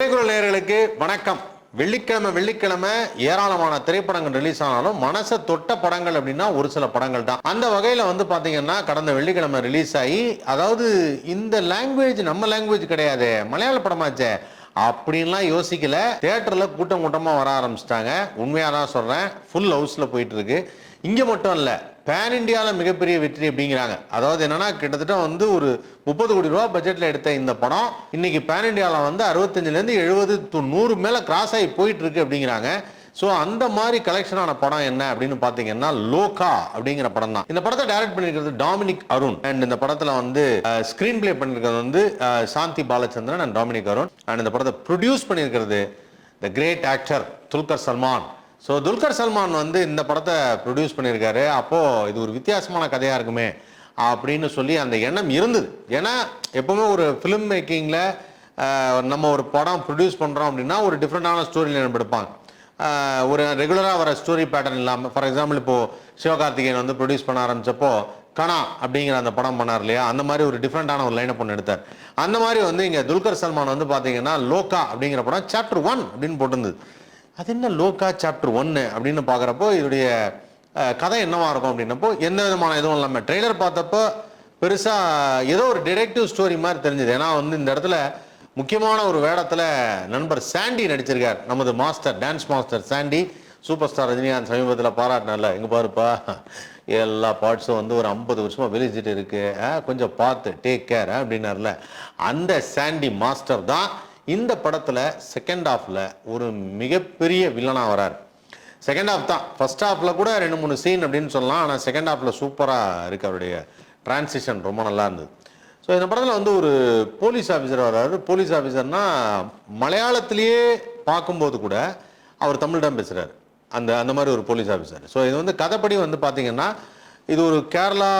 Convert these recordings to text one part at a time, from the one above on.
திரைக்குறள் நேர்களுக்கு வணக்கம். வெள்ளிக்கிழமை வெள்ளிக்கிழமை ஏராளமான திரைப்படங்கள் ரிலீஸ் ஆனாலும் மனசை தொட்ட படங்கள் அப்படின்னா ஒரு சில படங்கள் தான். அந்த வகையில் வந்து பார்த்தீங்கன்னா கடந்த வெள்ளிக்கிழமை ரிலீஸ் ஆகி அதாவது இந்த லாங்குவேஜ் நம்ம லாங்குவேஜ் கிடையாது மலையாள படமாச்சே அப்படின்லாம் யோசிக்கல. தேட்டரில் கூட்டம் கூட்டமாக வர ஆரம்பிச்சிட்டாங்க. உண்மையாக தான் சொல்கிறேன் ஃபுல் ஹவுஸில் போயிட்டு இருக்கு. இங்கே மட்டும் இல்லை பேன் இந்தியாவில் மிகப்பெரிய வெற்றி அப்படிங்கிறாங்க. அதாவது என்னன்னா கிட்டத்தட்ட வந்து ஒரு முப்பது கோடி ரூபா பட்ஜெட்டில் எடுத்த இந்த படம் இன்னைக்கு பேன் இந்தியாவில் வந்து அறுபத்தஞ்சிலேருந்து எழுபது டு நூறு மேலே கிராஸ் ஆகி போயிட்டு இருக்கு அப்படிங்கிறாங்க. ஸோ அந்த மாதிரி கலெக்ஷனான படம் என்ன அப்படின்னு பார்த்தீங்கன்னா லோகா அப்படிங்கிற படம் தான். இந்த படத்தை டைரக்ட் பண்ணியிருக்கிறது டாமினிக் அருண் அண்ட் இந்த படத்தில் வந்து ஸ்க்ரீன் பிளே பண்ணியிருக்கிறது வந்து Shanthi Balachandran and Dominic Arun and இந்த படத்தை ப்ரொடியூஸ் பண்ணியிருக்கிறது the great actor Dulquer Salmaan. So Dulquer Salmaan வந்து இந்த படத்தை ப்ரொடியூஸ் பண்ணியிருக்காரு. அப்போது இது ஒரு வித்தியாசமான கதையாக இருக்குமே அப்படின்னு சொல்லி அந்த எண்ணம் இருந்தது. ஏன்னா எப்பவுமே ஒரு ஃபிலிம் மேக்கிங்கில் நம்ம ஒரு படம் ப்ரொடியூஸ் பண்ணுறோம் அப்படின்னா ஒரு டிஃப்ரெண்ட்டான ஸ்டோரியில் லைன் எடுப்பாங்க. ஒரு ரெகுலராக வர ஸ்டோரி பேட்டர்ன் இல்லாமல் ஃபார் எக்ஸாம்பிள் இப்போ சிவகார்த்திகேயன் வந்து ப்ரொடியூஸ் பண்ண ஆரம்பித்தப்போ கணா அப்படிங்கிற அந்த படம் பண்ணார் இல்லையா? அந்த மாதிரி ஒரு டிஃப்ரெண்ட்டான ஒரு லைனை ஒன்று எடுத்தார். அந்த மாதிரி வந்து இங்கே துல்கர் சல்மான் வந்து பார்த்தீங்கன்னா லோகா அப்படிங்கிற படம் சாப்டர் ஒன் அப்படின்னு போட்டிருந்தது. அது என்ன லோகா சாப்டர் ஒன்று அப்படின்னு பார்க்குறப்போ இதோடைய கதை என்னவா இருக்கும் அப்படின்னப்போ எந்த விதமான இதுவும் இல்லாமல் ட்ரெய்லர் பார்த்தப்போ பெருசாக ஏதோ ஒரு டிடெக்டிவ் ஸ்டோரி மாதிரி தெரிஞ்சது. ஏன்னா வந்து இந்த இடத்துல முக்கியமான ஒரு வேடத்தில் நண்பர் சாண்டி நடிச்சிருக்கார். நமது master dance master Sandy. Super star Rajinikanth சமீபத்தில் பாராட்டினார்ல இங்கே பாருப்பா எல்லா பார்ட்ஸும் வந்து ஒரு ஐம்பது வருஷமாக வெளிச்சிட்டு இருக்கு. ஆ, கொஞ்சம் பார்த்து டேக் கேர் அப்படின்னார்ல. அந்த சாண்டி மாஸ்டர் தான் இந்த படத்தில் செகண்ட் ஹாஃப்ல ஒரு மிகப்பெரிய வில்லனாக வரார். செகண்ட் ஹாஃப் தான். ஃபர்ஸ்ட் ஹாஃப்ல கூட ரெண்டு மூணு சீன் அப்படின்னு சொல்லலாம். ஆனால் செகண்ட் ஹாஃப்ல சூப்பராக இருக்கு அவருடைய டிரான்சிஷன் ரொம்ப நல்லா இருந்தது. ஸோ இந்த படத்தில் வந்து ஒரு போலீஸ் ஆஃபீஸர் வர்றாரு போலீஸ் ஆஃபீஸர்னா மலையாளத்திலேயே பார்க்கும்போது கூட அவர் தமிழ் தான் பேசுகிறார் அந்த அந்த மாதிரி ஒரு போலீஸ் ஆஃபீஸர் ஸோ இது வந்து கதைப்படி வந்து பார்த்தீங்கன்னா இது ஒரு கேரளா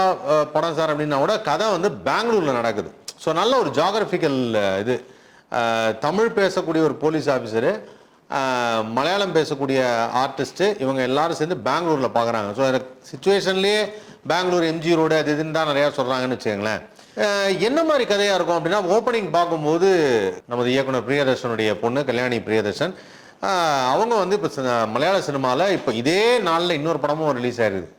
படம் சார் அப்படின்னா கூட கதை வந்து பெங்களூரில் நடக்குது. ஸோ நல்ல ஒரு ஜாகிரபிக்கல் இது. தமிழ் பேசக்கூடிய ஒரு போலீஸ் ஆஃபீஸரு மலையாளம் பேசக்கூடிய ஆர்டிஸ்ட்டு இவங்க எல்லாரும் சேர்ந்து பெங்களூரில் பார்க்குறாங்க ஸோ அந்த சுச்சுவேஷன்லேயே பெங்களூர் எம்ஜி ரோடு அது இதுன்னு தான் நிறையா சொல்கிறாங்கன்னு வச்சுக்கோங்களேன். என்ன மாதிரி கதையாக இருக்கும் அப்படின்னா ஓப்பனிங் பார்க்கும்போது நமது இயக்குனர் பிரியதர்ஷனுடைய பொண்ணு கல்யாணி பிரியதர்ஷன் அவங்க வந்து இப்போ மலையாள சினிமாவில் இப்போ இதே நாளில் இன்னொரு படமும் ரிலீஸ் ஆயிருக்குது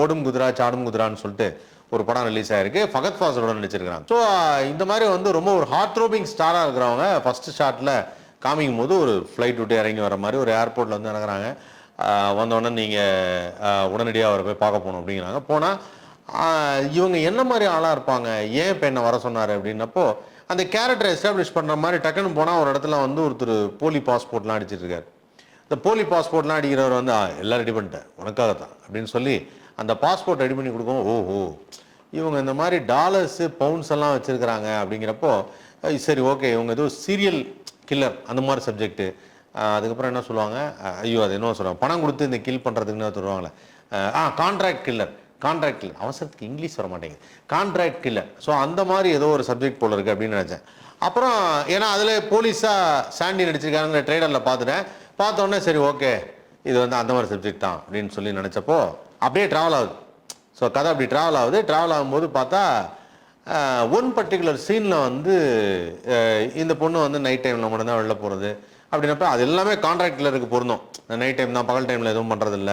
ஓடும் குதிரா சாடும் குதிரான்னு சொல்லிட்டு. ஒரு படம் ரிலீஸ் ஆயிருக்கு. ஃபகத் ஃபாசலோட நடிச்சிருக்கிறாங்க ஸோ இந்த மாதிரி வந்து ரொம்ப ஒரு ஹார்ட் த்ரோபிங் ஸ்டாராக இருக்கிறவங்க ஃபர்ஸ்ட் ஷாட்டில் காமிக்கும் போது ஒரு ஃப்ளைட் விட்டு இறங்கி வர மாதிரி ஒரு ஏர்போர்ட்டில் வந்து இறங்குறாங்க வந்தோடனே நீங்கள் உடனடியாக அவரை போய் பார்க்க போகணும் அப்படிங்கிறாங்க. போனால் இவங்க என்ன மாதிரி ஆளாக இருப்பாங்க? ஏன் இப்போ என்ன வர சொன்னார் அப்படின்னப்போ அந்த கேரக்டரை எஸ்டாப்ளிஷ் பண்ணுற மாதிரி டக்குன்னு போனால் ஒரு இடத்துல வந்து ஒருத்தர் போலி பாஸ்போர்ட்லாம் அடிச்சிட்டு இருக்காரு. இந்த போலி பாஸ்போர்ட்லாம் அடிக்கிறவர் வந்து எல்லாம் ரெடி பண்ணிட்டேன். உனக்காக தான் அப்படின்னு சொல்லி அந்த பாஸ்போர்ட் ரெடி பண்ணி கொடுக்கும் ஓஹோ இவங்க இந்த மாதிரி டாலர்ஸு பவுண்ட்ஸ் எல்லாம் வச்சுருக்கிறாங்க அப்படிங்கிறப்போ சரி ஓகே இவங்க ஏதோ சீரியல் கில்லர் அந்த மாதிரி சப்ஜெக்ட்டு அதுக்கப்புறம் என்ன சொல்லுவாங்க? ஐயோ அது என்ன சொல்லுவாங்க? பணம் கொடுத்து இந்த கில் பண்ணுறதுக்குன்னு சொல்லுவாங்களே ஆ கான்ட்ராக்ட் கில்லர் கான்ட்ராக்ட் கில்லர் அவசரத்துக்கு இங்கிலீஷ் வர மாட்டேங்குது. கான்ட்ராக்ட் கில்லர் ஸோ அந்த மாதிரி ஏதோ ஒரு சப்ஜெக்ட் போல இருக்குது அப்படின்னு நினச்சேன். அப்புறம் ஏன்னா அதில் போலீஸாக சாண்டி நடிச்சிருக்காங்கிற ட்ரெய்லரில் பார்த்துட்டேன். பார்த்தோன்னே சரி ஓகே இது வந்து அந்த மாதிரி சப்ஜெக்ட் தான் அப்படின்னு சொல்லி நினச்சப்போ அப்படியே ட்ராவல் ஆகுது. ஸோ கதை அப்படி ட்ராவல் ஆகுது. ட்ராவல் ஆகும்போது பார்த்தா ஒன் பர்டிகுலர் சீனில் வந்து இந்த பொண்ணு வந்து நைட் டைமில் மட்டும்தான் வெளில போகிறது அப்படின்னப்ப அது எல்லாமே கான்ட்ராக்டில் கில்லருக்கு பொருந்தோம். நைட் டைம் தான் பகல் டைமில் எதுவும் பண்ணுறதில்ல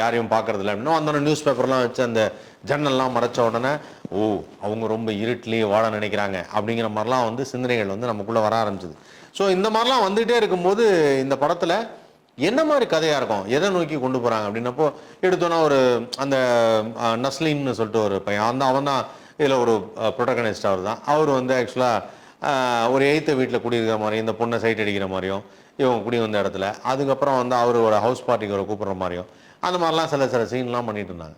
யாரையும் பார்க்கறதில்ல. அப்படின்னா வந்தோடனே நியூஸ் பேப்பர்லாம் வச்சு அந்த ஜன்னல்லாம் மறைச்ச உடனே ஓ அவங்க ரொம்ப இருட்டிலேயே வாழ நினைக்கிறாங்க. அப்படிங்கிற மாதிரிலாம் வந்து சிந்தனைகள் வந்து நமக்குள்ளே வர ஆரம்பிச்சிது. ஸோ இந்த மாதிரிலாம் வந்துகிட்டே இருக்கும்போது இந்த படத்தில் என்ன மாதிரி கதையாக இருக்கும்? எதை நோக்கி கொண்டு போகிறாங்க அப்படின்னப்போ எடுத்தோன்னா ஒரு அந்த நஸ்லின்னு நஸ்லீன்னு சொல்லிட்டு ஒரு பையன் அந்த அவன் தான் இதில் ஒரு ப்ரொட்டகனிஸ்ட் அவர் தான் அவர் வந்து ஆக்சுவலாக ஒரு எய்த்த வீட்டில் குடியிருக்கிற மாதிரியும் இந்த பொண்ணை சைட் அடிக்கிற மாதிரியும் இவங்க குடி வந்த இடத்துல அதுக்கப்புறம் வந்து அவரோட ஹவுஸ் பார்ட்டிக்கு ஒரு கூப்பிட்ற மாதிரியும் அந்த மாதிரிலாம் சில சில சீன்லாம் பண்ணிட்டு இருந்தாங்க.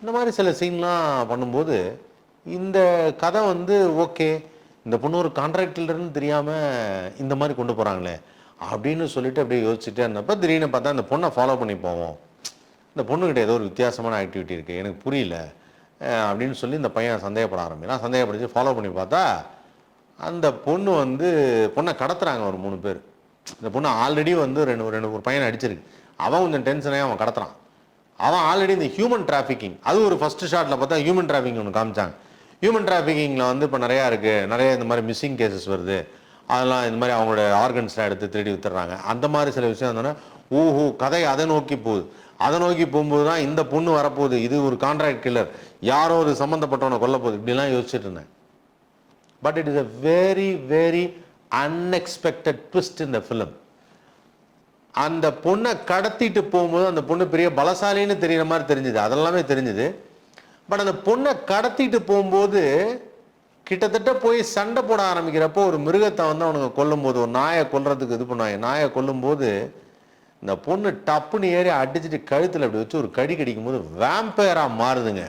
இந்த மாதிரி சில சீன்லாம் பண்ணும்போது இந்த கதை வந்து ஓகே இந்த பொண்ணு ஒரு கான்ட்ராக்டில்னு தெரியாமல் இந்த மாதிரி கொண்டு போகிறாங்களே அப்படின்னு சொல்லிட்டு அப்படியே யோசிச்சுட்டே இருந்தப்போ திடீர்னு பார்த்தா அந்த பொண்ணை ஃபாலோ பண்ணி போவோம். இந்த பொண்ணுக்கிட்ட ஏதோ ஒரு வித்தியாசமான ஆக்டிவிட்டி இருக்குது எனக்கு புரியல அப்படின்னு சொல்லி இந்த பையன் சந்தேகப்பட ஆரம்பிக்கிறான். சந்தேகப்படுத்தி ஃபாலோ பண்ணி பார்த்தா அந்த பொண்ணு வந்து பொண்ணை கடத்துறாங்க ஒரு மூணு பேர். இந்த பொண்ணு ஆல்ரெடி வந்து ரெண்டு ரெண்டு ஒரு பையனை அடிச்சிருக்கு. அவன் கொஞ்சம் டென்ஷனாக அவன் கடத்துறான். அவன் ஆல்ரெடி இந்த ஹியூமன் டிராஃபிக்கிங் அது ஒரு ஃபஸ்ட்டு ஷாட்டில் பார்த்தா ஹியூமன் டிராஃபிக்கிங் ஒன்று காமிச்சாங்க. ஹியூமன் டிராஃபிக்கிங்கில் வந்து இப்போ நிறையா இருக்குது நிறைய இந்த மாதிரி மிஸ்ஸிங் கேசஸ் வருது. அதெல்லாம் இந்த மாதிரி அவங்களோட ஆர்கன்ஸ்லாம் எடுத்து திருடி வித்துறாங்க அந்த மாதிரி சில விஷயம் இருந்தோன்னா ஊஹூ கதை அதை நோக்கி போகுது. அதை நோக்கி போகும்போது தான் இந்த பொண்ணு வரப்போகுது. இது ஒரு கான்ட்ராக்ட் கில்லர் யாரோ ஒரு சம்மந்தப்பட்டவனை கொல்ல போகுது. இப்படிலாம் யோசிச்சுட்டு இருந்தேன். But it is a very very unexpected twist இந்த ஃபிலிம் அந்த பொண்ணை கடத்திட்டு போகும்போது அந்த பொண்ணு பெரிய பலசாலின்னு தெரியுற மாதிரி தெரிஞ்சுது. அதெல்லாமே தெரிஞ்சுது. பட் அந்த பொண்ணை கடத்திட்டு போகும்போது கிட்டத்தட்ட போய் சண்டை போட ஆரம்பிக்கிறப்போ ஒரு மிருகத்தை வந்து அவனுங்க கொல்லும்போது ஒரு நாயை கொல்றதுக்கு இது பண்ணுவாங்க. நாயை கொல்லும்போது இந்த பொண்ணு டப்புன்னு ஏறி அடிச்சுட்டு கழுத்தில் அப்படி வச்சு ஒரு கடி கடிக்கும் போது வேம்பயராக மாறுதுங்க.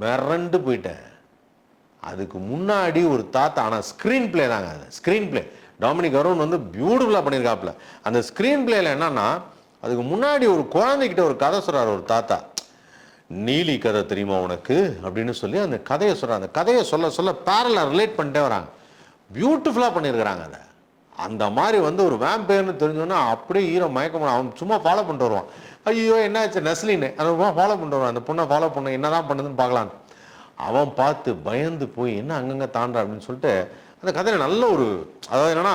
மிரண்டு போயிட்டேன். அதுக்கு முன்னாடி ஒரு தாத்தா ஆனால் ஸ்க்ரீன் பிளே தாங்க அது. ஸ்க்ரீன் பிளே டாமினிக் அருண் வந்து பியூட்டிஃபுல்லாக பண்ணியிருக்காப்புல அந்த ஸ்க்ரீன் பிளேல என்னன்னா அதுக்கு முன்னாடி ஒரு குழந்தைகிட்ட ஒரு கதை சொல்கிறார் ஒரு தாத்தா. நீலி கதை தெரியுமா உனக்கு? அப்படின்னு சொல்லி அந்த கதையை சொல்கிறாங்க அந்த கதையை சொல்ல சொல்ல பேரலாக ரிலேட் பண்ணிட்டே வராங்க. பியூட்டிஃபுல்லாக பண்ணியிருக்கிறாங்க அதை. அந்த மாதிரி வந்து ஒரு வேம்பேர்னு தெரிஞ்சோன்னா அப்படியே ஈரம் மயக்கம் அவன் சும்மா ஃபாலோ பண்ணிட்டு வருவான். ஐயோ என்னாச்சு? நஸ்லின்னு. அந்த ஃபாலோ பண்ணிட்டு வருவான். அந்த பொண்ணை ஃபாலோ பண்ண என்னதான் பண்ணுதுன்னு பார்க்கலாம் அவன் பார்த்து பயந்து போய் என்ன அங்கங்கே தாண்டா அப்படின்னு சொல்லிட்டு அந்த கதையில் நல்ல ஒரு அதாவது என்னன்னா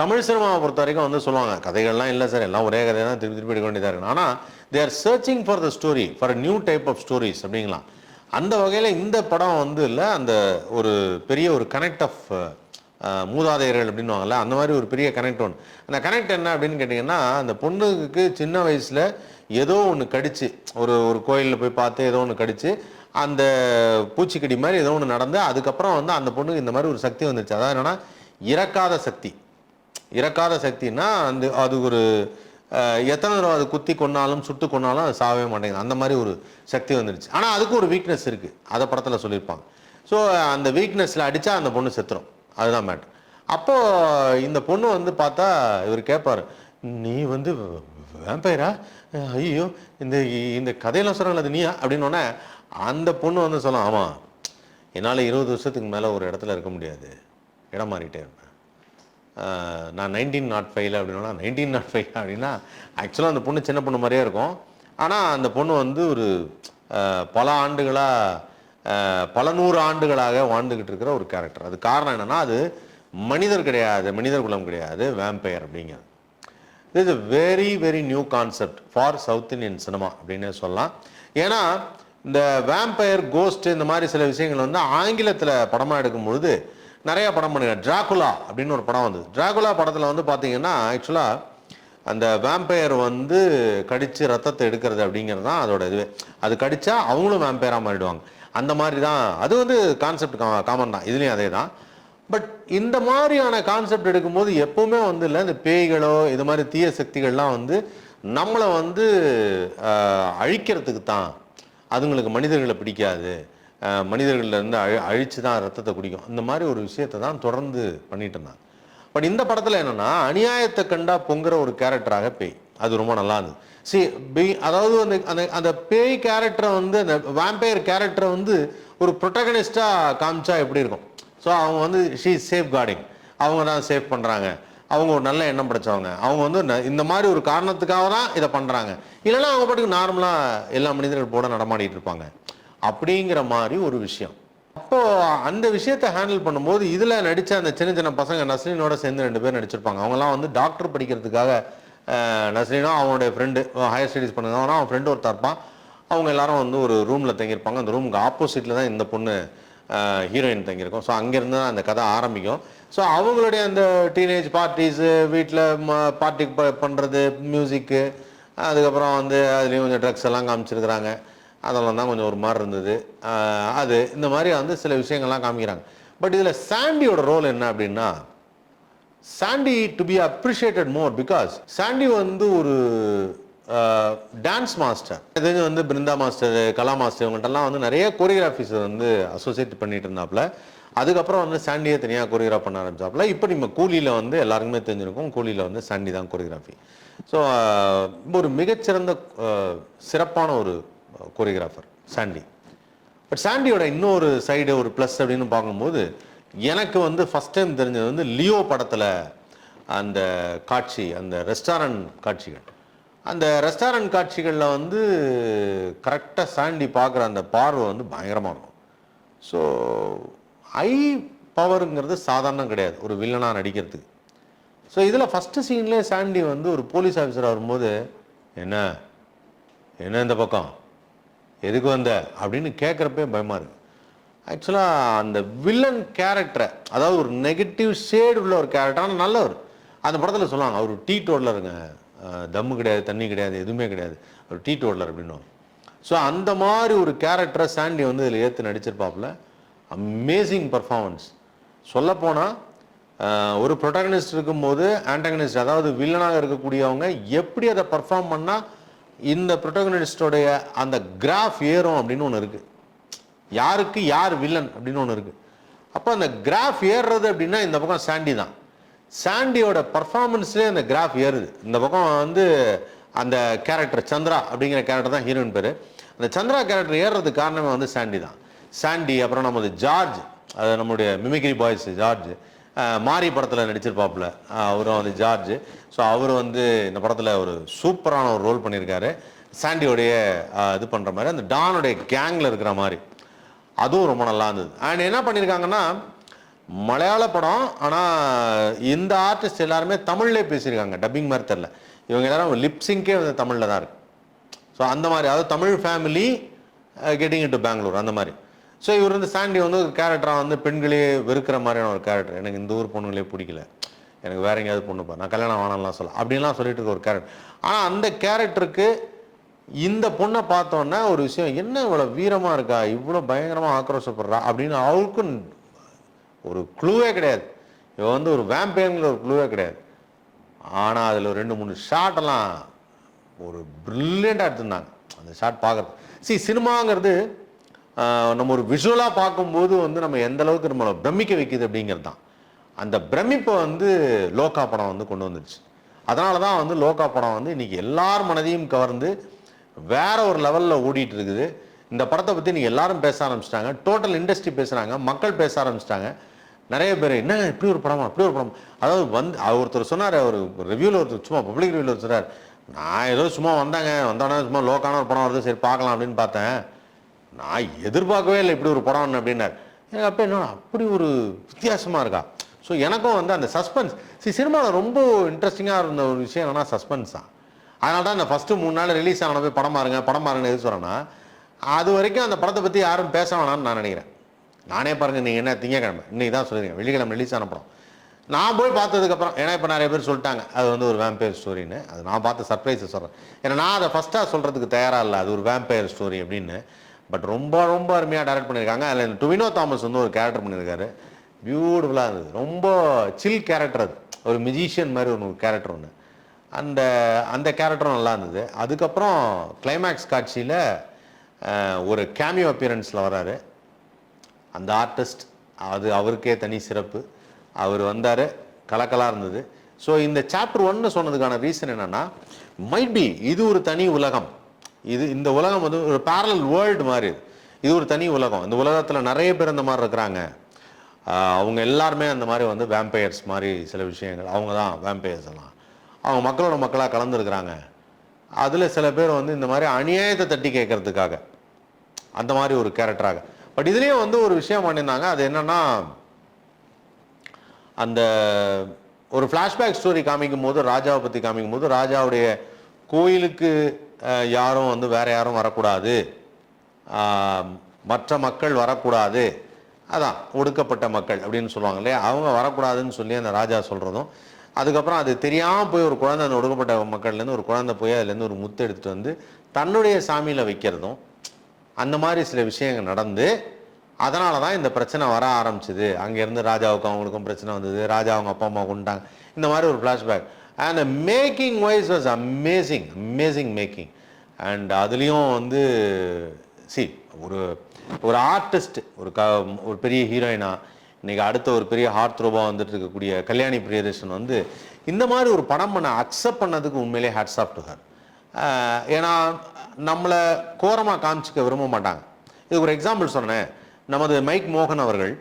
தமிழ் சினிமாவை பொறுத்த வரைக்கும் வந்து சொல்லுவாங்க கதைகள்லாம் இல்லை சார் எல்லாம் ஒரே கதை தான் திருப்பி திருப்பி எடுக்க வேண்டியதாக இருக்கு. ஆனால் they are searching for the story for a new type of stories அப்படிங்களாம் அந்த வகையில் இந்த படம் வந்து இல்லை அந்த ஒரு பெரிய ஒரு கனெக்ட் ஆஃப் மூதாதையர்கள் அப்படின்னுவாங்கல்ல அந்த மாதிரி ஒரு பெரிய கனெக்ட் ஒன்று அந்த கனெக்ட் என்ன அப்படின்னு கேட்டிங்கன்னா அந்த பொண்ணுக்கு சின்ன வயசில் ஏதோ ஒன்று கடிச்சு ஒரு ஒரு கோயிலில் போய் பார்த்து ஏதோ ஒன்று கடிச்சு அந்த பூச்சிக்கடி மாதிரி ஏதோ ஒன்று நடந்து அதுக்கப்புறம் வந்து அந்த பொண்ணுக்கு இந்த மாதிரி ஒரு சக்தி வந்துருச்சு. அதாவது என்னென்னா இறக்காத சக்தி. இறக்காத சக்தின்னா அந்த அது ஒரு எத்தனை தடவை அது குத்தி கொன்னாலும் சுட்டு கொன்னாலும் அது சாகவே மாட்டேங்குது. அந்த மாதிரி ஒரு சக்தி வந்துருச்சு. ஆனால் அதுக்கு ஒரு வீக்னஸ் இருக்குது அதை படத்தில் சொல்லியிருப்பாங்க. ஸோ அந்த வீக்னஸில் அடித்தா அந்த பொண்ணு செத்துரும். அதுதான் மேட்ரு அப்போது இந்த பொண்ணு வந்து பார்த்தா இவர் கேட்பாரு நீ வந்து வேம்பயரா ஐயோ இந்த இந்த கதையெல்லாம் சொல்கிறேன் அது நீயா? அப்படின்னோடனே அந்த பொண்ணு வந்து சொல்லலாம் ஆமாம் என்னால் இருபது வருஷத்துக்கு மேலே ஒரு இடத்துல இருக்க முடியாது. இடம் மாறிட்டே இருப்பேன். நான் நைன்டீன் நாட் ஃபைவ்ல அப்படின்னா நைன்டீன் நாட் ஃபைவ் அப்படின்னா ஆக்சுவலாக அந்த பொண்ணு சின்ன பொண்ணு மாதிரியே இருக்கும். ஆனால் அந்த பொண்ணு வந்து ஒரு பல ஆண்டுகளாக பல நூறு ஆண்டுகளாக வாழ்ந்துக்கிட்டு இருக்கிற ஒரு கேரக்டர் அது காரணம் என்னென்னா அது மனிதர் கிடையாது மனிதர் குலம் கிடையாது வேம்பயர் அப்படிங்கிறது. இது is very very new concept for south Indian cinema அப்படின்னு சொல்லலாம். ஏன்னா இந்த வேம்பயர் கோஸ்ட் இந்த மாதிரி சில விஷயங்கள் வந்து ஆங்கிலத்தில் படமாக எடுக்கும் பொழுது நிறைய படம் பண்ணுங்க டிராகுலா அப்படின்னு ஒரு படம் வந்தது. டிராகுலா படத்தில் வந்து பார்த்தீங்கன்னா ஆக்சுவலாக அந்த வேம்பயர் வந்து கடித்து ரத்தத்தை எடுக்கிறது அப்படிங்கிறது தான் அதோட இதுவே. அது கடித்தா அவங்களும் வேம்பயராக மாறிடுவாங்க. அந்த மாதிரி தான். அது வந்து கான்செப்ட் கா காமன் தான். இதுலேயும் அதே தான். பட் இந்த மாதிரியான கான்செப்ட் எடுக்கும்போது எப்பவுமே வந்து இல்லை இந்த பேய்களோ இது மாதிரி தீய சக்திகள்லாம் வந்து நம்மளை வந்து அழிக்கிறதுக்கு தான் அதுங்களுக்கு மனிதர்களை பிடிக்காது. மனிதர்கள்லேருந்து இருந்து அழி அழித்து தான் ரத்தத்தை குடிக்கும். இந்த மாதிரி ஒரு விஷயத்தை தான் தொடர்ந்து பண்ணிட்டு இருந்தாங்க. பட் இந்த படத்தில் என்னென்னா அநியாயத்தை கண்டா பொங்குற ஒரு கேரக்டராக பேய். அது ரொம்ப நல்லா இருந்தது. சி பி அதாவது அந்த அந்த அந்த பேய் கேரக்டரை வந்து அந்த வேம்பையர் கேரக்டரை வந்து ஒரு ப்ரொட்டகனிஸ்டாக காமிச்சா எப்படி இருக்கும்? ஸோ அவங்க வந்து ஷீ சேஃப் கார்டிங் அவங்க தான் சேஃப் பண்ணுறாங்க அவங்க ஒரு நல்ல எண்ணம் படைச்சவங்க. அவங்க வந்து இந்த மாதிரி ஒரு காரணத்துக்காக தான் இதை பண்ணுறாங்க இல்லைன்னா அவங்க பாட்டுக்கு நார்மலாக எல்லா மனிதர்கள் போட நடமாடிட்டு இருப்பாங்க. அப்படிங்கிற மாதிரி ஒரு விஷயம். அப்போ அந்த விஷயத்தை ஹேண்டில் பண்ணும்போது இதில் நடித்த அந்த சின்ன சின்ன பசங்க நஸ்லினோட சேர்ந்து ரெண்டு பேர் நடிச்சிருப்பாங்க. அவங்கலாம் வந்து டாக்டர் படிக்கிறதுக்காக நஸ்லினா அவனுடைய ஃப்ரெண்டு ஹையர் ஸ்டடீஸ் பண்ணுங்க அவன் ஃப்ரெண்டு ஒருத்தர் இருப்பான். அவங்க எல்லாரும் வந்து ஒரு ரூமில் தங்கியிருப்பாங்க. அந்த ரூமுக்கு ஆப்போசிட்டில் தான் இந்த பொண்ணு ஹீரோயின் தங்கியிருக்கும். ஸோ அங்கேருந்து தான் அந்த கதை ஆரம்பிக்கும். ஸோ அவங்களுடைய அந்த டீனேஜ் பார்ட்டிஸு வீட்டில் பார்ட்டி பண்ணுறது மியூசிக்கு அதுக்கப்புறம் வந்து அதுலேயும் கொஞ்சம் ட்ரக்ஸ் எல்லாம் காமிச்சிருக்கிறாங்க. அதெல்லாம் தான் கொஞ்சம் ஒரு மாதிரி இருந்தது. அது இந்த மாதிரி வந்து சில விஷயங்கள்லாம் காமிக்கிறாங்க. பட் இதில் சாண்டியோட ரோல் என்ன அப்படின்னா Sandy to be appreciated more because Sandy வந்து ஒரு டான்ஸ் மாஸ்டர் இது வந்து பிருந்தா மாஸ்டர் கலா மாஸ்டர் இவங்கள்ட்டலாம் வந்து நிறைய கோரியோகிராஃபிஸ் வந்து அசோசியேட் பண்ணிட்டு இருந்தாப்புல அதுக்கப்புறம் வந்து சாண்டியை தனியாக கோரியோகிராஃப் பண்ண ஆரம்பிச்சாப்புல இப்போ நம்ம கூலியில் வந்து எல்லாருக்குமே தெரிஞ்சிருக்கும் கூலியில் வந்து சாண்டி தான் கோரியோகிராஃபி ஸோ ஒரு மிகச்சிறந்த சிறப்பான ஒரு கோரியோகிராஃபர் சாண்டி பட் சாண்டியோட இன்னொரு சைடு ஒரு ப்ளஸ் அப்படின்னு பார்க்கும்போது எனக்கு வந்து ஃபஸ்ட் டைம் தெரிஞ்சது வந்து லியோ படத்தில் அந்த காட்சி அந்த ரெஸ்டாரண்ட் காட்சிகள். அந்த ரெஸ்டாரண்ட் காட்சிகளில் வந்து கரெக்டாக சாண்டி பார்க்குற அந்த பார்வை வந்து பயங்கரமாக இருக்கும். ஸோ ஐ பவருங்கிறது சாதாரணம் கிடையாது ஒரு வில்லனாக நடிக்கிறதுக்கு. ஸோ இதில் ஃபஸ்ட்டு சீன்லேயே சாண்டி வந்து ஒரு போலீஸ் ஆஃபீஸராக வரும்போது என்ன? என்ன இந்த பக்கம்? எதுக்கு வந்த? அப்படின்னு கேட்குறப்பே பயமாக இருக்கு. ஆக்சுவலாக அந்த வில்லன் கேரக்டரை அதாவது ஒரு நெகட்டிவ் ஷேடு உள்ள ஒரு கேரக்டர் ஆனால் நல்லவர். அந்த படத்தில் சொல்லுவாங்க அவர் டீ டோட்லருங்க அஹ் தம்மு கிடையாது தண்ணி கிடையாது எதுவுமே கிடையாது. அவர் டீ டோட்லர் அப்படின்னு ஸோ அந்த மாதிரி ஒரு கேரக்டரை சாண்டி வந்து இதில் ஏற்று நடிச்சிருப்பாப்புல. அமேசிங் பர்ஃபார்மன்ஸ் சொல்லப்போனால் ஒரு ப்ரொட்டகனிஸ்ட் இருக்கும்போது ஆன்டகனிஸ்ட் அதாவது வில்லனாக இருக்கக்கூடியவங்க எப்படி அதை பர்ஃபார்ம் பண்ணால் இந்த ப்ரொட்டகனிஸ்டோடைய அந்த கிராஃப் ஏறும் அப்படின்னு ஒன்று இருக்குது யாருக்கு யார் வில்லன் அப்படின்னு ஒன்று இருக்குது அப்போ அந்த கிராஃப் ஏறுறது அப்படின்னா இந்த பக்கம் சாண்டி தான். சாண்டியோட பர்ஃபார்மன்ஸ்லேயே அந்த கிராஃப் ஏறுது. இந்த பக்கம் வந்து அந்த கேரக்டர் சந்திரா அப்படிங்கிற கேரக்டர் தான் ஹீரோயின் பேர். அந்த சந்திரா கேரக்டர் ஏறுறதுக்கு காரணமே வந்து சாண்டி தான். சாண்டி அப்புறம் நமது ஜார்ஜ் அது நம்முடைய மிமிக்ரி பாய்ஸ் ஜார்ஜ் மாரி படத்தில் நடிச்சிருப்பாப்புல. அவரும் வந்து ஜார்ஜ். ஸோ அவர் வந்து இந்த படத்தில் ஒரு சூப்பரான ஒரு ரோல் பண்ணியிருக்காரு. சாண்டியோடைய இது பண்ணுற மாதிரி அந்த டானுடைய கேங்கில் இருக்கிற மாதிரி. அதுவும் ரொம்ப நல்லா இருந்தது. அண்ட் என்ன பண்ணியிருக்காங்கன்னா மலையாள படம் ஆனால் இந்த ஆர்டிஸ்ட் எல்லாருமே தமிழ்லேயே பேசியிருக்காங்க. டப்பிங் மாதிரி தெரில இவங்க எல்லாரும் லிப்ஸிங்கே வந்து தமிழில் தான் இருக்கு. ஸோ அந்த மாதிரி அதாவது Tamil family getting into Bangalore அந்த மாதிரி. ஸோ இவர் வந்து சாண்டி வந்து ஒரு கேரக்டராக வந்து பெண்களே வெறுக்கிற மாதிரியான ஒரு கேரக்டர் எனக்கு இந்த ஊர் பொண்ணுங்களே பிடிக்கல. எனக்கு வேற எங்கேயாவது பொண்ணு பாரு நான் கல்யாணம் வேணாம்லாம் சொல்ல அப்படின்லாம் சொல்லிட்டு இருக்க ஒரு கேரக்டர் ஆனால் அந்த கேரக்டருக்கு இந்த பொண்ணை பார்த்தோன்னே ஒரு விஷயம் என்ன இவ்வளோ வீரமாக இருக்கா? இவ்வளோ பயங்கரமாக ஆக்ரோஷப்படுறா? அப்படின்னு அவருக்கும் ஒரு க்ளூவே கிடையாது. இவ வந்து ஒரு வேம்பேங்கிற ஒரு க்ளூவே கிடையாது. ஆனால் அதில் ஒரு ரெண்டு மூணு ஷாட்டெல்லாம் ஒரு ப்ரில்லியண்ட்டாக எடுத்திருந்தாங்க. அந்த ஷாட் பார்க்குறது சி சினிமாங்கிறது நம்ம ஒரு விஷுவலாக பார்க்கும்போது வந்து நம்ம எந்த அளவுக்கு நம்மளை பிரமிக்க வைக்குது அப்படிங்கிறது தான். அந்த பிரமிப்பை வந்து லோகா படம் வந்து கொண்டு வந்துருச்சு. அதனால தான் வந்து லோகா படம் வந்து இன்னைக்கு எல்லார் மனதையும் கவர்ந்து வேற ஒரு லெவலில் ஓடிட்டு இருக்குது. இந்த படத்தை பற்றி நீங்கள் எல்லாரும் பேச ஆரம்பிச்சிட்டாங்க. டோட்டல் இண்டஸ்ட்ரி பேசுகிறாங்க மக்கள் பேச ஆரம்பிச்சிட்டாங்க. நிறைய பேர் என்ன இப்படி ஒரு படமா இப்படி ஒரு படம். அதாவது வந்து அவர் ஒருத்தர் சொன்னார் ஒரு ரிவ்யூவில் ஒருத்தர் சும்மா பப்ளிக் ரிவ்யூவில் சொன்னார். நான் ஏதோ சும்மா வந்தாங்க. வந்தோடனே சும்மா லோக்கான ஒரு படம் வருது. சரி பார்க்கலாம் அப்படின்னு பார்த்தேன். நான் எதிர்பார்க்கவே இல்லை இப்படி ஒரு படம் அப்படின்னார். எனக்கு அப்போ என்ன அப்படி ஒரு வித்தியாசமாக இருக்கா? ஸோ எனக்கும் வந்து அந்த சஸ்பென்ஸ் சி சினிமாவில் ரொம்ப இன்ட்ரெஸ்டிங்காக இருந்த ஒரு விஷயம் என்னன்னா சஸ்பென்ஸ் தான். அதனால தான் இந்த ஃபஸ்ட்டு மூணு நாள் ரிலீஸ் ஆன போய் படம் பாருங்க படம் பாருங்கன்னு எது சொல்கிறேன்னா அது வரைக்கும் அந்த படத்தை பற்றி யாரும் பேச வேணாம்னு நான் நினைக்கிறேன். நானே பாருங்க நீங்கள் என்ன திங்கக்கிழமை இன்னைக்கு தான் சொல்லியிருக்கேன் வெள்ளிக்கிழமை ரிலீஸ் ஆன படம். நான் போய் பார்த்ததுக்கப்புறம் ஏன்னா இப்போ நிறைய பேர் சொல்லிட்டாங்க அது வந்து ஒரு வேம்பயர் ஸ்டோரின்னு அது நான் பார்த்த சர்ப்ரைஸை சொல்கிறேன் ஏன்னா நான் அதை ஃபஸ்ட்டாக சொல்கிறதுக்கு தயாராக இல்லை அது ஒரு வேம்பயர் ஸ்டோரி அப்படின்னு. பட் ரொம்ப ரொம்ப அருமையாக டைரக்ட் பண்ணியிருக்காங்க. அதில் டுவினோ தாமஸ் வந்து ஒரு கேரக்டர் பண்ணியிருக்காரு. பியூட்டிஃபுல்லாக இருந்தது. ரொம்ப சில் கேரக்டர் அது. ஒரு மியூசிஷியன் மாதிரி ஒரு கேரக்டர் ஒன்று அந்த அந்த கேரக்டரும் நல்லா இருந்தது. அதுக்கப்புறம் கிளைமேக்ஸ் காட்சியில் ஒரு கேமியோ அப்பியரன்ஸில் வராரு அந்த ஆர்டிஸ்ட் அது அவருக்கே தனி சிறப்பு. அவர் வந்தார். கலக்கலாக இருந்தது. ஸோ இந்த சாப்டர் ஒன்று சொன்னதுக்கான ரீசன் என்னென்னா மைட் பி இது ஒரு தனி உலகம். இது இந்த உலகம் வந்து ஒரு பேரலல் வேர்ல்டு மாதிரி இது. ஒரு தனி உலகம். இந்த உலகத்தில் நிறைய பேர் இந்த மாதிரி இருக்கிறாங்க. அவங்க எல்லாருமே அந்த மாதிரி வந்து வேம்பயர்ஸ் மாதிரி சில விஷயங்கள். அவங்க தான் வேம்பயர்ஸ் எல்லாம். அவங்க மக்களோட மக்களாக கலந்துருக்கிறாங்க. அதில் சில பேர் வந்து இந்த மாதிரி அநியாயத்தை தட்டி கேட்கறதுக்காக. அந்த மாதிரி ஒரு கேரக்டராக பட் இதுலேயும் வந்து ஒரு விஷயம் பண்ணியிருந்தாங்க. அது என்னன்னா அந்த ஒரு ஃப்ளாஷ்பேக் ஸ்டோரி காமிக்கும் போது ராஜாவை பற்றி காமிக்கும் போது ராஜாவுடைய கோயிலுக்கு யாரும் வந்து வேறு யாரும் வரக்கூடாது. மற்ற மக்கள் வரக்கூடாது. அதான் ஒடுக்கப்பட்ட மக்கள் அப்படின்னு சொல்லுவாங்க இல்லையா? அவங்க வரக்கூடாதுன்னு சொல்லி அந்த ராஜா சொல்கிறதும் அதுக்கப்புறம் அது தெரியாமல் போய் ஒரு குழந்தை அந்த ஒடுக்கப்பட்ட மக்கள்லேருந்து ஒரு குழந்தை போய் அதுலேருந்து ஒரு முத்து எடுத்துகிட்டு வந்து தன்னுடைய சாமியில் வைக்கிறதும் அந்த மாதிரி சில விஷயங்கள் நடந்து அதனால தான் இந்த பிரச்சனை வர ஆரம்பிச்சிது. அங்கேருந்து ராஜாவுக்கும் அவங்களுக்கும் பிரச்சனை வந்தது. ராஜா அவங்க அப்பா அம்மா கொண்டாங்க இந்த மாதிரி ஒரு flashback and making wise was amazing amazing making and அதுலேயும் வந்து சி ஒரு ஒரு ஆர்டிஸ்ட் ஒரு க ஒரு பெரிய ஹீரோயினா இன்னைக்கு அடுத்த ஒரு பெரிய ஹார்ட் த்ரோபாக வந்துட்டு இருக்கக்கூடிய கல்யாணி பிரியதர்ஷன் வந்து இந்த மாதிரி ஒரு படம் பண்ண அக்செப்ட் பண்ணதுக்கு உண்மையிலே ஹேட்ஸ் ஆஃப் டு ஹர் ஏன்னா நம்மளை கோரமாக காமிச்சிக்க விரும்ப மாட்டாங்க. இது ஒரு எக்ஸாம்பிள் சொன்னேன். நமது மைக் மோகன் அவர்கள்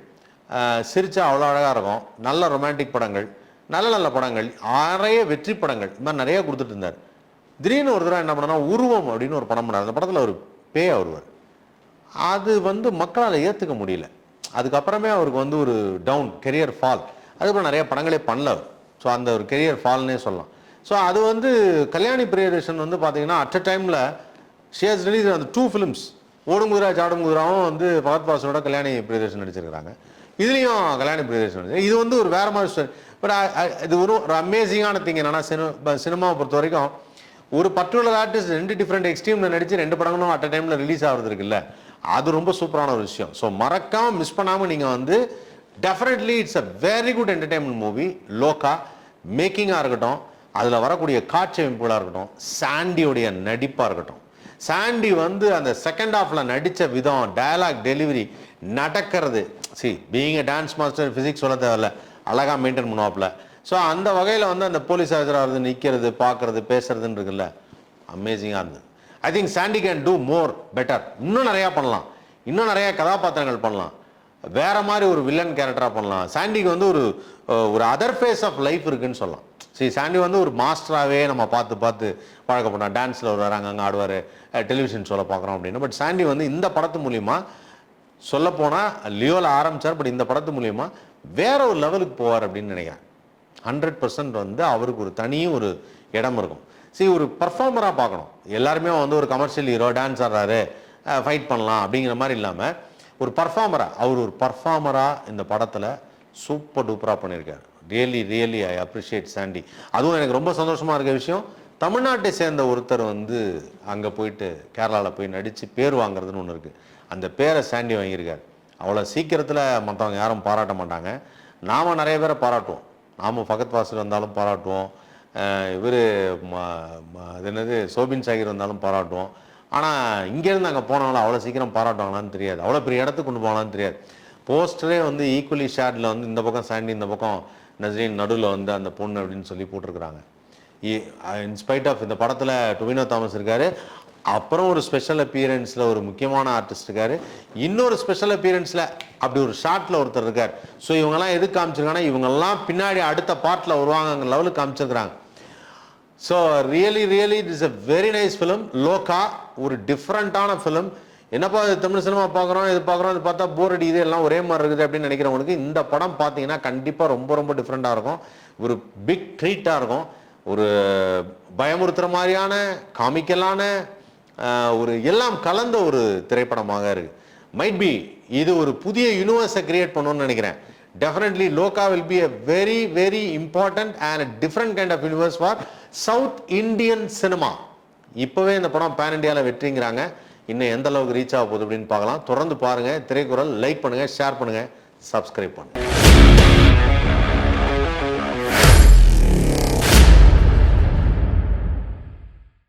ஆஹ், சிரிச்சா அவ்வளோ அழகாக இருக்கும். நல்ல ரொமான்டிக் படங்கள். நல்ல நல்ல படங்கள் நிறைய வெற்றி படங்கள் இந்த மாதிரி நிறைய கொடுத்துட்டு இருந்தார். திடீர்னு ஒரு தடவை என்ன பண்ணனா உருவம் அப்படின்னு ஒரு படம் பண்ணார். அந்த படத்தில் ஒரு பேய் வருவார். அது வந்து மக்களால் ஏற்றுக்க முடியல. அதுக்கப்புறமே அவருக்கு வந்து ஒரு டவுன் கெரியர் ஃபால் அதுக்கப்புறம் நிறைய படங்களே பண்ணல ஸோ அந்த ஒரு கெரியர் ஃபால்னே சொல்லலாம். ஸோ அது வந்து கல்யாணி பிரியதர்ஷன் வந்து பார்த்தீங்கன்னா அட் அ டைமில் ஷேஸ் ரிலீஸ் அந்த டூ ஃபிலிம்ஸ் ஓடும் குதிரா சாடும் குதிராவும் வந்து பகத் பாசனோட கல்யாணி பிரியதர்ஷன் நடிச்சிருக்கிறாங்க. இதுலேயும் கல்யாணி பிரியதர்ஷன் இது வந்து ஒரு வேறு மாதிரி பட் இது ஒரு ஒரு அமேசிங்கான திங் என்னன்னா சினிமாவை பொறுத்த வரைக்கும் ஒரு பர்டிகுலர் ஆர்டிஸ்ட் ரெண்டு டிஃப்ரெண்ட் எக்ஸ்ட்ரீம்ல நடிச்சு ரெண்டு படங்களும் அட் அ டைம்ல ரிலீஸ் ஆகுறது இருக்குல்ல அது ரொம்ப சூப்பரான ஒரு விஷயம். ஸோ மறக்காம மிஸ் பண்ணாம நீங்க வந்து definitely it's a very good entertainment movie Lokah மேக்கிங்காக இருக்கட்டும் அதில் வரக்கூடிய காட்சி அமைப்புகளாக இருக்கட்டும் சாண்டியோடைய நடிப்பாக இருக்கட்டும். சாண்டி வந்து அந்த செகண்ட் ஆஃபில் நடித்த விதம் டயலாக் டெலிவரி நடக்கிறது. C being a dance master physics சொல்ல தேவையில்ல. அழகாக மெயின்டைன் பண்ணுவாப்புல. ஸோ அந்த வகையில் வந்து அந்த போலீஸ் ஆஃபீஸராக இருந்து நிற்கிறது பார்க்கறது பேசுறதுன்னு இருக்குல்ல அமேசிங்காக இருந்தது. I think Sandy can do more better இன்னும் நிறையா பண்ணலாம். இன்னும் நிறையா கதாபாத்திரங்கள் பண்ணலாம். வேற மாதிரி ஒரு வில்லன் கேரக்டராக பண்ணலாம். சாண்டிக்கு வந்து ஒரு ஒரு அதர் ஃபேஸ் ஆஃப் லைஃப் இருக்குன்னு சொல்லலாம். சரி சாண்டி வந்து ஒரு மாஸ்டராகவே நம்ம பார்த்து பார்த்து பழக்கப்பட்டோம் டான்ஸில் வருவார் அங்கங்கே ஆடுவார். டெலிவிஷன் சொல்ல பார்க்குறோம் அப்படின்னு. பட் சாண்டி வந்து இந்த படத்து மூலிமா சொல்லப்போனால் லியோவில் ஆரம்பித்தார் பட் இந்த படத்து மூலிமா வேற ஒரு லெவலுக்கு போவார் அப்படின்னு நினைக்கிறேன். ஹண்ட்ரட் பர்சன்ட் வந்து அவருக்கு ஒரு தனி ஒரு இடம் இருக்கும். சரி ஒரு பர்ஃபார்மராக பார்க்கணும். எல்லாருமே வந்து ஒரு கமர்ஷியல் ஹீரோ டான்ஸ் ஆடுறாரு ஃபைட் பண்ணலாம் அப்படிங்கிற மாதிரி இல்லாமல் ஒரு பர்ஃபார்மராக அவர் ஒரு பர்ஃபார்மராக இந்த படத்தில் சூப்பர் டூப்பராக பண்ணியிருக்காரு. Really really I appreciate Sandy அதுவும் எனக்கு ரொம்ப சந்தோஷமாக இருக்க விஷயம் தமிழ்நாட்டை சேர்ந்த ஒருத்தர் வந்து அங்கே போயிட்டு கேரளாவில் போய் நடித்து பேர் வாங்குறதுன்னு ஒன்று இருக்குது அந்த பேரை சாண்டி வாங்கியிருக்காரு. அவ்வளோ சீக்கிரத்தில் மற்றவங்க யாரும் பாராட்ட மாட்டாங்க. நாம் நிறைய பேரை பாராட்டுவோம். நாம் ஃபகத் வாசல் வந்தாலும் பாராட்டுவோம். இவர் அது என்னது சோபின் சாகிர் வந்தாலும் பாராட்டுவோம். ஆனால் இங்கேருந்து அங்கே போனவங்கள அவ்வளோ சீக்கிரம் பாராட்டுவாங்களான்னு தெரியாது. அவ்வளோ பெரிய இடத்துக்கு கொண்டு போகலான்னு தெரியாது. போஸ்டரே வந்து ஈக்குவலி ஷேர்டில் வந்து இந்த பக்கம் சாண்டி இந்த பக்கம் நஸ்ரீன் நடுவில் வந்து அந்த பொண்ணு அப்படின்னு சொல்லி போட்டிருக்கிறாங்க. இன்ஸ்பைட் ஆஃப் இந்த படத்தில் டொவினோ தாமஸ் இருக்கார் அப்புறம் ஒரு ஸ்பெஷல் அப்பியரன்ஸில் ஒரு முக்கியமான ஆர்டிஸ்ட் இருக்கார். இன்னொரு ஸ்பெஷல் அப்பியரன்ஸில் அப்படி ஒரு ஷார்ட்டில் ஒருத்தர் இருக்கார். ஸோ இவங்கெல்லாம் எதுக்கு காமிச்சிருக்காங்கன்னா இவங்கெல்லாம் பின்னாடி அடுத்த பார்ட்டில் வருவாங்க லெவலுக்கு காமிச்சிருக்கிறாங்க. So really really it is a very nice film Lokah ஒரு டிஃப்ரெண்ட்டான ஃபிலிம் என்னப்பா இது தமிழ் சினிமா பார்க்குறோம் இது பார்க்குறோம் இது பார்த்தா போர் அடிக்குது எல்லாம் ஒரே மாதிரி இருக்குது அப்படின்னு நினைக்கிறவங்களுக்கு இந்த படம் பார்த்தீங்கன்னா கண்டிப்பாக ரொம்ப ரொம்ப டிஃப்ரெண்ட்டாக இருக்கும். ஒரு பிக் ட்ரீட்டாக இருக்கும். ஒரு பயமுறுத்துற மாதிரியான காமிக்கலான ஒரு எல்லாம் கலந்த ஒரு திரைப்படமாக இருக்கு. மைட் பி இது ஒரு புதிய யூனிவர்ஸை கிரியேட் பண்ணணும்னு நினைக்கிறேன். Definitely Lokah will be a very very important and different kind of universe for south Indian cinema இப்போவே இந்த படம் பேன் இண்டியாவில் வெற்றிங்கிறாங்க. இன்னும் எந்த அளவுக்கு ரீச் ஆக போகுது அப்படின்னு பார்க்கலாம். தொடர்ந்து பாருங்கள் திரைக்குறள் லைக் பண்ணுங்கள் ஷேர் பண்ணுங்கள் சப்ஸ்கிரைப் பண்ணுங்கள்